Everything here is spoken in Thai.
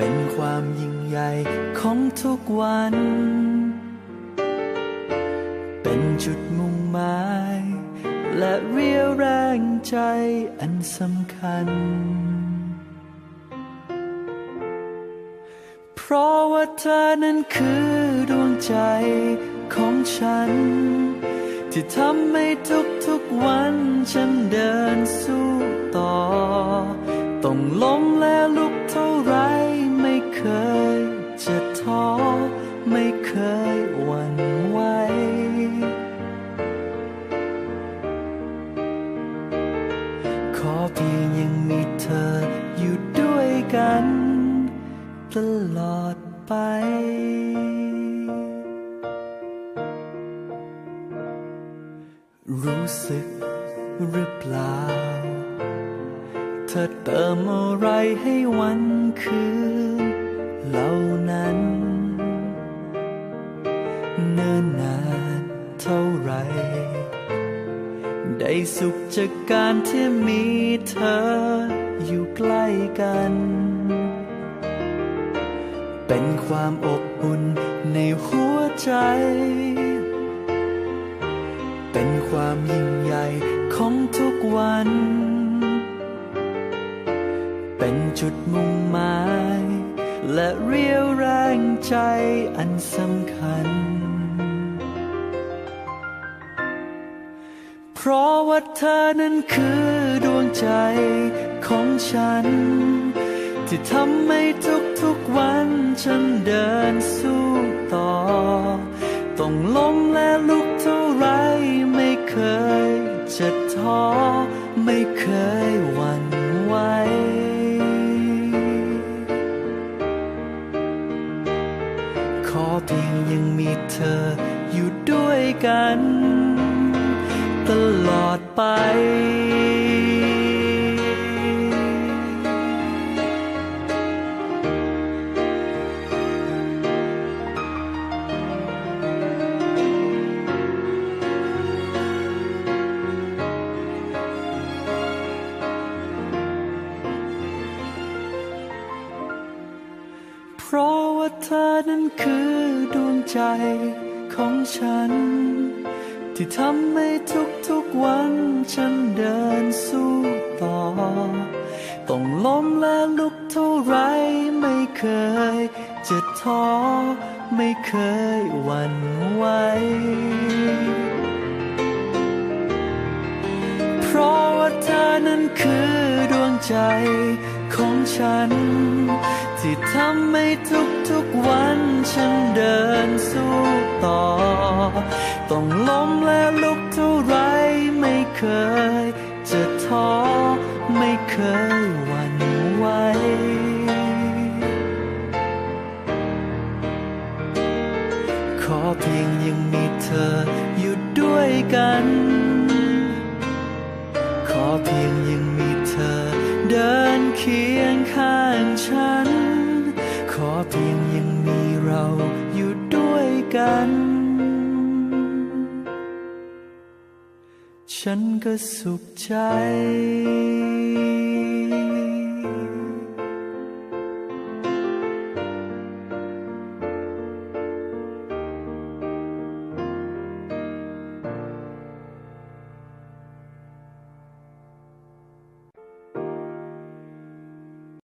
เป็นความยิ่งใหญ่ของทุกวัน เป็นจุดมุ่งหมาย และเรียวแรงใจอันสำคัญ เพราะว่าเธอนั้นคือดวงใจของฉัน ที่ทำให้ทุกๆวันฉันเดินสู้ต่อ ต้องล้มและ กันตลอดไปรู้สึกหรือเปล่า เธอเติมอะไรให้วันคืนเหล่านั้น เนิ่นนานเท่าไหรได้สุข จากการที่มีเธออยู่ใกล้กัน เป็นความอบอุ่นในหัวใจ เป็นความยิ่งใหญ่ของทุกวัน เป็นจุดมุ่งหมาย และเรียวแรงใจอันสำคัญ ราะว่าเธอนั้นคือดวงใจของฉัน ที่ทำให้ทุกๆวันฉันเดินสู้ต่อ ต้องล้มและลุกเท่าไรไม่เคยจะท้อไม่เคยหวั่นไหวขอเพียงยังมีเธออยู่ด้วยกัน ตลอดไป เพราะว่าเธอนั้นคือดวงใจของฉัน ที่ทำให้ทุกๆวันฉันเดินสู้ต่อ ต้องล้มและลุกเท่าไรไม่เคยจะท้อไม่เคยหวั่นไหวเพราะว่าเธอนั้นคือดวงใจของฉัน ที่ทำให้ทุกๆวันฉันเดินสู้ต่อ ต้องล้มและลุกเท่าไรไม่เคยจะท้อไม่เคยหวั่นไหวขอเพียงยังมีเธออยู่ด้วยกัน ขอเพียงยัง กัน ฉันก็สุขใจ